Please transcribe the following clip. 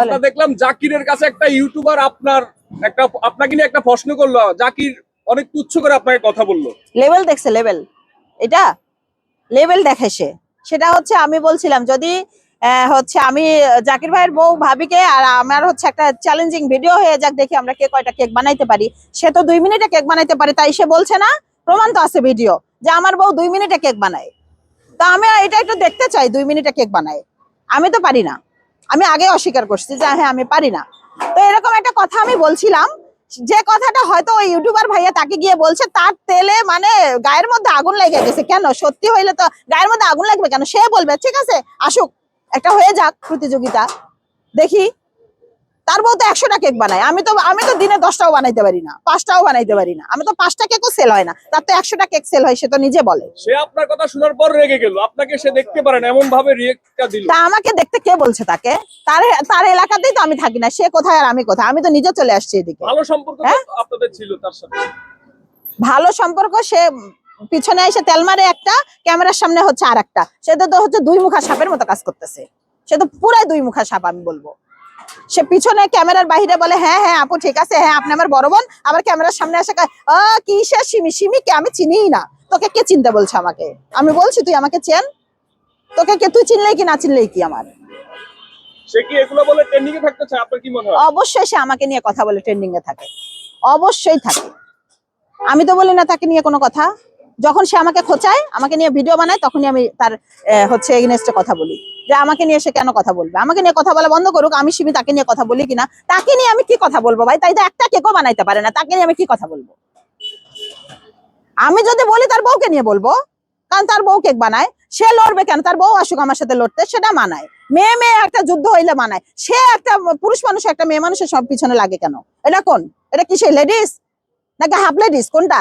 আমরা দেখলাম জাকিরের কাছে একটা ইউটিউবার আপনার একটা আপনাকে নিয়ে একটা প্রশ্ন করল। জাকির অনেক তুচ্ছ করে আপনাকে কথা বলল। লেভেল দেখছে লেভেল। এটা লেভেল দেখে সে। সেটা হচ্ছে আমি বলছিলাম যদি হচ্ছে আমি জাকির ভাইয়ের বউ ভাবিকে আর আমার হচ্ছে একটা চ্যালেঞ্জিং ভিডিও হয়ে যাক দেখি আমরা কে কয়টা কেক বানাইতে পারি। সে তো দুই মিনিটে কেক বানাইতে পারে তাই সে বলছে না প্রমাণ তো আছে ভিডিও যে আমার বউ দুই মিনিটে কেক বানায়। তা আমি এটা একটু দেখতে চাই দুই মিনিটে কেক বানায়। আমি তো পারি না। আমি আগে অস্বীকার করছি যে হ্যাঁ আমি পারি না। তো এরকম একটা কথা আমি বলছিলাম। যে কথাটা হয়তো ওই ইউটিউবার ভাইয়া তাকে গিয়ে বলছে, তার তেলে মানে গায়ের মধ্যে আগুন লেগে গেছে। কেন? সত্যি হইলে তো গায়ের মধ্যে আগুন লাগবে কেন? সে বলবে, ঠিক আছে, আসুক। একটা হয়ে যাক প্রতিযোগিতা। দেখি তার বউ তো একশোটা কেক বানায়। আমি তো আমি তো দিনে দশটাও বানাইতে পারি না পাঁচটাও বানাইতে পারি না। আমি তো পাঁচটা কেকও সেল হয় না। তার তো একশোটা কেক সেল হয় সে তো নিজে বলে। সে আপনার কথা শোনার পর রেগে গেল। আপনাকে সে দেখতে পারেন এমন ভাবে রিয়েক্টটা দিল। তা আমাকে দেখতে কে বলছে তাকে? তার তার এলাকাতেই তো আমি থাকি না সে কোথায় আর আমি কোথায়? আমি তো নিজে চলে আসছি এদিকে। ভালো সম্পর্ক হ্যাঁ? আপনাদের ছিল তার সাথে। ভালো সম্পর্ক সে পিছনে এসে তেল মারে একটা ক্যামেরার সামনে হচ্ছে আর একটা সে তো হচ্ছে দুই মুখা সাপের মতো কাজ করতেছে। সে তো পুরাই দুই মুখা সাপ আমি বলব। সে পিছনে ক্যামেরার বাহিরে বলে হ্যাঁ হ্যাঁ আপু ঠিক আছে হ্যাঁ আপনি আমার বড় বোন। আবার ক্যামেরার সামনে এসে কয়, "আ, কিসে সিমি সিমি কে আমি চিনিই না। তোকে কে চিনতে বলছে আমাকে? আমি বলছি তুই আমাকে চেন? তোকে কে তুই চিনলেই কি না চিনলেই কি আমার? সে কি এগুলো বলে ট্রেন্ডিং এ থাকতে চায়? আপনার কি মনে হয়? অবশ্যই সে আমাকে নিয়ে কথা বলে ট্রেন্ডিং এ থাকে। অবশ্যই থাকে। আমি তো বলি না তাকে নিয়ে কোনো কথা। যখন সে আমাকে খোঁচায় আমাকে নিয়ে ভিডিও বানায় তখনই আমি তার হচ্ছে এগেনস্টে কথা বলি। যে আমাকে নিয়ে সে কেন কথা বলবে? আমাকে নিয়ে কথা বলা বন্ধ করুক, আমি সিমি তাকে নিয়ে কথা বলি কিনা? তাকে নিয়ে আমি কি কথা বলব ভাই? তাই তো একটা কেকও বানাইতে পারে না। তাকে নিয়ে আমি কি কথা বলব? আমি যদি বলি, তার বউকে নিয়ে বলব। কারণ তার বউ কেক বানায়। সে লড়বে কেন? তার বউ আসুক আমার সাথে লড়তে, সেটা মানায়। মেয়ে মেয়ে একটা যুদ্ধ হইলে মানায়। সে একটা পুরুষ মানুষ, একটা মেয়ে মানুষের সব পিছনে লাগে কেন? এটা কোন? এটা কি সে লেডিস নাকি হাফ লেডিস কোনটা?